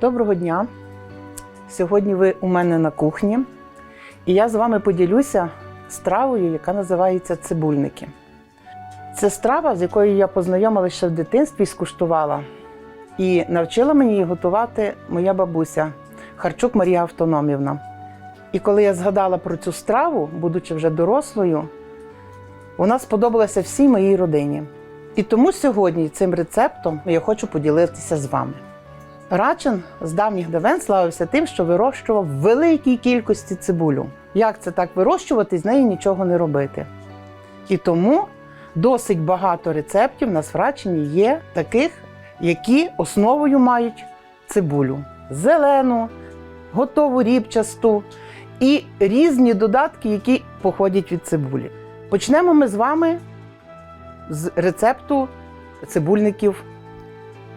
Доброго дня! Сьогодні ви у мене на кухні, і я з вами поділюся стравою, яка називається цибульники. Це страва, з якою я познайомилася ще в дитинстві і скуштувала. І навчила мені її готувати моя бабуся Харчук Марія Автономівна. І коли я згадала про цю страву, будучи вже дорослою, вона сподобалася всій моїй родині. І тому сьогодні цим рецептом я хочу поділитися з вами. Рачин з давніх давен славився тим, що вирощував в великій кількості цибулю. Як це так вирощувати, з неї нічого не робити. І тому досить багато рецептів на Рачині є таких, які основою мають цибулю: зелену, готову рібчасту і різні додатки, які походять від цибулі. Почнемо ми з вами з рецепту цибульників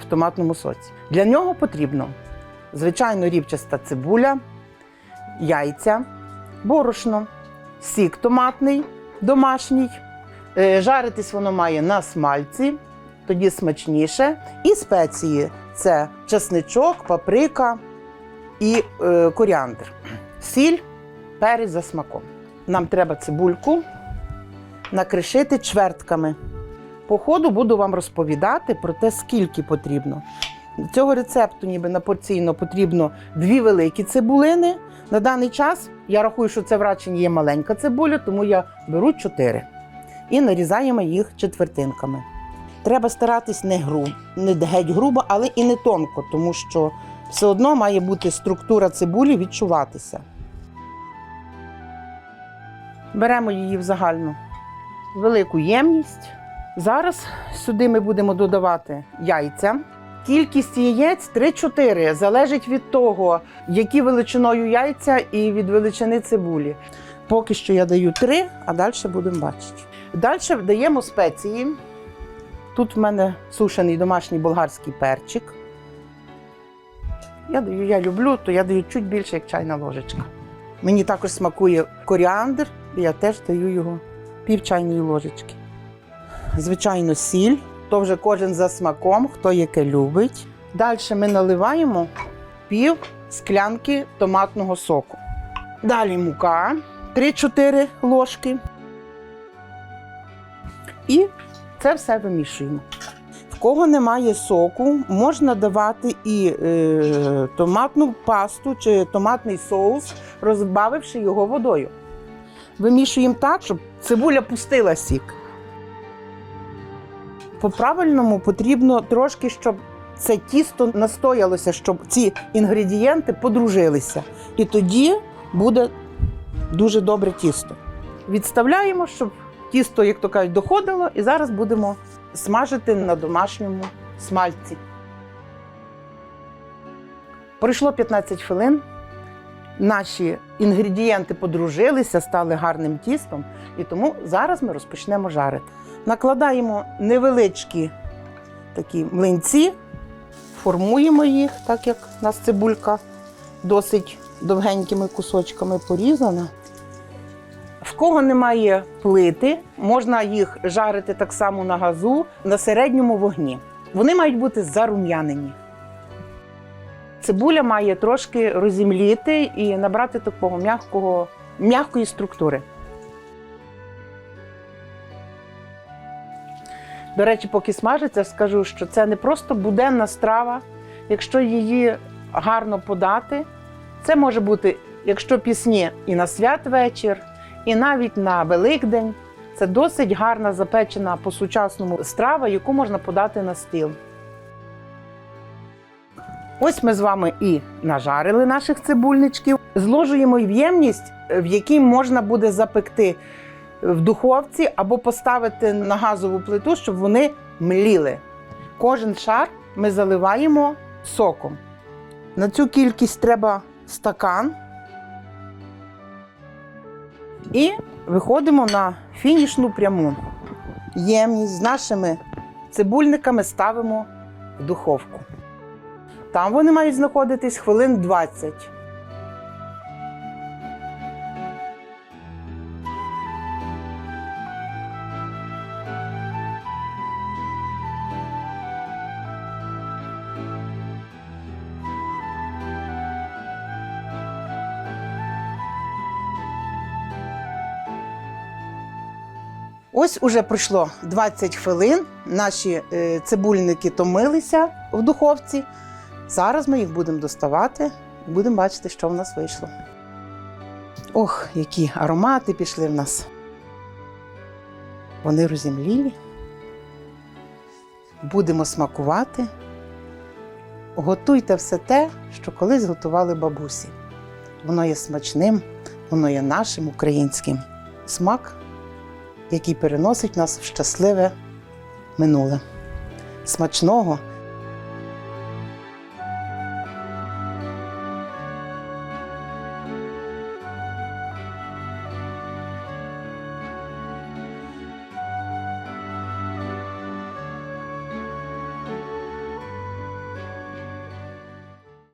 в томатному соці. Для нього потрібно звичайно рібчаста цибуля, яйця, борошно, сік томатний, домашній. Е, Жаритись воно має на смальці, тоді смачніше. І спеції це чесничок, паприка і е, коріандр. Сіль, перець за смаком. Нам треба цибульку накришити чвертками. По ходу буду вам розповідати про те, скільки потрібно. Цього рецепту, ніби на порційно, потрібно дві великі цибулини. На даний час я рахую, що це врачені є маленька цибуля, тому я беру чотири і нарізаємо їх четвертинками. Треба старатись не грубо, не геть грубо, але і не тонко, тому що все одно має бути структура цибулі відчуватися. Беремо її в загальну велику ємність. Зараз сюди ми будемо додавати яйця. Кількість яєць 3-4. Залежить від того, які величиною яйця і від величини цибулі. Поки що я даю 3, а далі будемо бачити. Далі даємо спеції. Тут в мене сушений домашній болгарський перчик. Я даю, я люблю, то я даю чуть більше, як чайна ложечка. Мені також смакує коріандр, і я теж даю його пів чайної ложечки. Звичайно, сіль, то вже кожен за смаком, хто яке любить. Далі ми наливаємо пів склянки томатного соку. Далі мука 3-4 ложки. І це все вимішуємо. В кого немає соку, можна давати і е, томатну пасту чи томатний соус, розбавивши його водою. Вимішуємо так, щоб цибуля пустила сік. По-правильному потрібно трошки, щоб це тісто настоялося, щоб ці інгредієнти подружилися. І тоді буде дуже добре тісто. Відставляємо, щоб тісто, як то кажуть, доходило, і зараз будемо смажити на домашньому смальці. Пройшло 15 хвилин. Наші інгредієнти подружилися, стали гарним тістом, і тому зараз ми розпочнемо жарити. Накладаємо невеличкі такі млинці, формуємо їх, так як у нас цибулька досить довгенькими кусочками порізана. В кого немає плити, можна їх жарити так само на газу на середньому вогні. Вони мають бути зарум'янені. Цибуля має трошки розімліти і набрати такого м'якого, м'якої структури. До речі, поки смажиться, скажу, що це не просто буденна страва. Якщо її гарно подати, це може бути, якщо пісні і на святвечір, і навіть на Великдень. Це досить гарна запечена по-сучасному страва, яку можна подати на стіл. Ось ми з вами і нажарили наших цибульничків. Зложуємо ємність, в якій можна буде запекти в духовці або поставити на газову плиту, щоб вони мліли. Кожен шар ми заливаємо соком. На цю кількість треба стакан. І виходимо на фінішну пряму. Ємність з нашими цибульниками ставимо в духовку. Там вони мають знаходитись хвилин 20. Ось уже пройшло 20 хвилин. Наші е, цибульники томилися в духовці. Зараз ми їх будемо доставати і будемо бачити, що в нас вийшло. Ох, які аромати пішли в нас. Вони розімлілі. Будемо смакувати. Готуйте все те, що колись готували бабусі. Воно є смачним, воно є нашим українським. Смак, який переносить нас в щасливе минуле. Смачного!